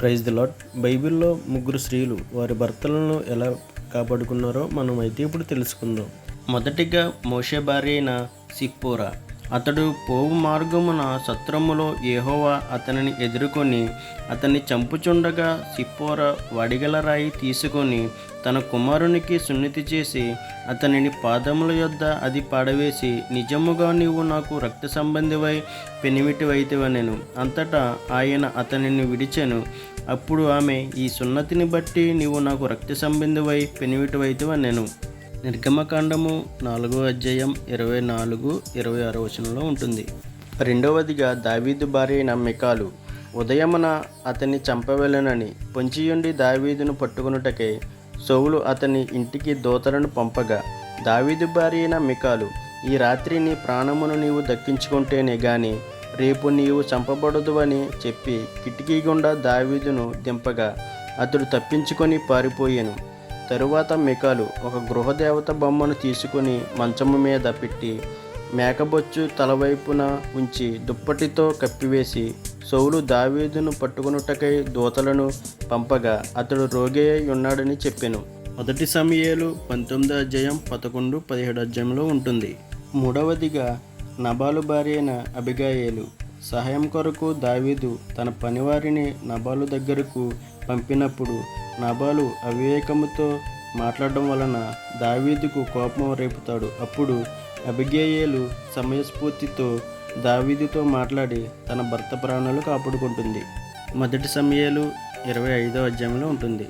Praise the lot బైబిల్లో ముగ్గురు స్త్రీలు వారి భర్తలను ఎలా కాపాడుకున్నారో మనం అయితే ఇప్పుడు తెలుసుకుందాం. మొదటిగా మోషే భార్య అయిన సిప్పోరా. అతడు పోవు మార్గమున సత్రములో ఏహోవా అతనిని ఎదుర్కొని అతన్ని చంపుచుండగా సిప్పోర వడిగల రాయి తీసుకొని తన కుమారునికి సున్నితి చేసి అతనిని పాదముల యొద్ద అది పాడవేసి నిజముగా నీవు నాకు రక్త సంబంధివై పెనిమిటివైతివనెను అంతటా ఆయన అతనిని విడిచెను. అప్పుడు ఆమె ఈ సున్నతిని బట్టి నీవు నాకు రక్త సంబంధివై పెనిమిటివైతివనెను నిర్గమకాండము నాలుగో అధ్యాయం ఇరవై నాలుగు ఇరవై ఆరో వచనంలో ఉంటుంది. రెండవదిగా దావీదు భార్య అయిన మికాలు ఉదయమున అతన్ని చంపవలెనని పొంచియుండి దావీదును పట్టుకొనుటకై సోవులు అతని ఇంటికి దోతలను పంపగా దావీదు భార్య అయిన మికాలు ఈ రాత్రి నీ ప్రాణమును నీవు దక్కించుకుంటేనే గాని రేపు నీవు చంపబడదు అని చెప్పి కిటికీ గుండా దావీదును దింపగా అతడు తప్పించుకొని పారిపోయాను. తరువాత మికాలు ఒక గృహదేవత బొమ్మను తీసుకుని మంచము మీద పెట్టి మేకబొచ్చు తలవైపున ఉంచి దుప్పటితో కప్పివేసి సౌలు దావీదును పట్టుకునుటకై దూతలను పంపగా అతడు రోగి ఉన్నాడని చెప్పాను. మొదటి సమయాలు పంతొమ్మిది అధ్యాయం పదకొండు పదిహేడు అధ్యాయంలో ఉంటుంది. మూడవదిగా నబాలు భార్య అయిన అబిగాయేలు సహాయం కొరకు దావీదు తన పనివారిని నబాలు దగ్గరకు పంపినప్పుడు నబాలు అవివేకముతో మాట్లాడడం వలన దావీదుకు కోపం రేపుతాడు. అప్పుడు అబిగేయేలు సమయస్ఫూర్తితో దావీదుతో మాట్లాడి తన భర్త ప్రాణాలు కాపాడుకుంటుంది. మొదటి సమయాలు ఇరవై ఐదో అధ్యాయంలో ఉంటుంది.